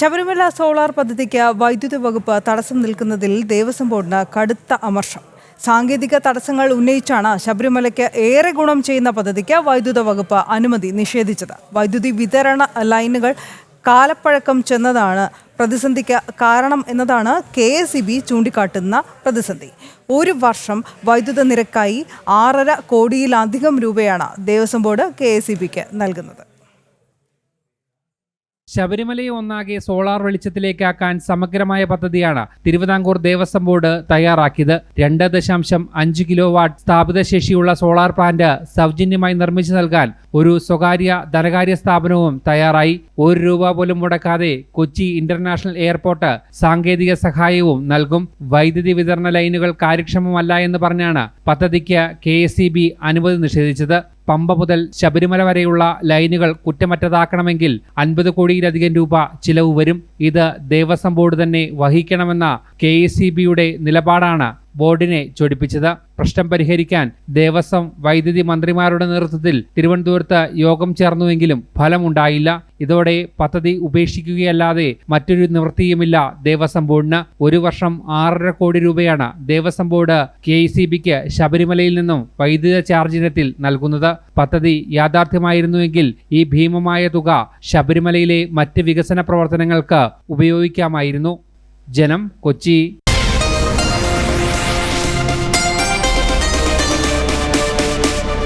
Sabarimala solar പദ്ധതിക്ക് വൈദ്യുതി വകുപ്പ് തടസ്സം നിൽക്കുന്നതിൽ ദേവസ്വം ബോർഡിന് കടുത്ത അമർഷം. സാങ്കേതിക തടസ്സങ്ങൾ ഉന്നയിച്ചാണ് ശബരിമലയ്ക്ക് ഏറെ ഗുണം ചെയ്യുന്ന പദ്ധതിക്ക് വൈദ്യുത വകുപ്പ് അനുമതി നിഷേധിച്ചത്. വൈദ്യുതി വിതരണ ലൈനുകൾ കാലപ്പഴക്കം ചെന്നതാണ് പ്രതിസന്ധിക്ക് കാരണം എന്നതാണ് കെ എസ് ഇ ബി ചൂണ്ടിക്കാട്ടുന്ന പ്രതിസന്ധി. ഒരു വർഷം വൈദ്യുത നിരക്കായി ആറര കോടിയിലധികം രൂപയാണ് Devaswom board K S E ബിക്ക് നൽകുന്നത്. ശബരിമലയെ ഒന്നാകെ സോളാർ വെളിച്ചത്തിലേക്കാക്കാൻ സമഗ്രമായ പദ്ധതിയാണ് തിരുവിതാംകൂർ ദേവസ്വം ബോർഡ് തയ്യാറാക്കിയത്. രണ്ട് ദശാംശം അഞ്ച് കിലോ വാട്ട് സ്ഥാപിത ശേഷിയുള്ള സോളാർ പ്ലാന്റ് സൗജന്യമായി നിർമ്മിച്ചു നൽകാൻ ഒരു സ്വകാര്യ ധനകാര്യ സ്ഥാപനവും തയ്യാറായി. ഒരു രൂപ പോലും മുടക്കാതെ കൊച്ചി ഇന്റർനാഷണൽ എയർപോർട്ട് സാങ്കേതിക സഹായവും നൽകും. വൈദ്യുതി വിതരണ ലൈനുകൾ കാര്യക്ഷമമല്ല എന്ന് പറഞ്ഞാണ് പദ്ധതിക്ക് കെ അനുമതി നിഷേധിച്ചത്. പമ്പ മുതൽ ശബരിമല വരെയുള്ള ലൈനുകൾ കുറ്റമറ്റതാക്കണമെങ്കിൽ അൻപത് കോടിയിലധികം രൂപ ചിലവ് വരും. ഇത് ദേവസ്വം ബോർഡ് തന്നെ വഹിക്കണമെന്ന കെ നിലപാടാണ് ബോർഡിനെ ചൊടിപ്പിച്ചത്. പ്രശ്നം പരിഹരിക്കാൻ ദേവസ്വം വൈദ്യുതി മന്ത്രിമാരുടെ നേതൃത്വത്തിൽ തിരുവനന്തപുരത്ത് യോഗം ചേർന്നുവെങ്കിലും ഫലമുണ്ടായില്ല. ഇതോടെ പദ്ധതി ഉപേക്ഷിക്കുകയല്ലാതെ മറ്റൊരു നിവൃത്തിയുമില്ല ദേവസ്വം ബോർഡിന്. ഒരു വർഷം ആറര കോടി രൂപയാണ് ദേവസ്വം ബോർഡ് കെ ശബരിമലയിൽ നിന്നും വൈദ്യുത ചാർജ് ഇനത്തിൽ നൽകുന്നത്. പദ്ധതി യാഥാർത്ഥ്യമായിരുന്നുവെങ്കിൽ ഈ ഭീമമായ തുക ശബരിമലയിലെ മറ്റ് വികസന പ്രവർത്തനങ്ങൾക്ക് ഉപയോഗിക്കാമായിരുന്നു. ജനം കൊച്ചി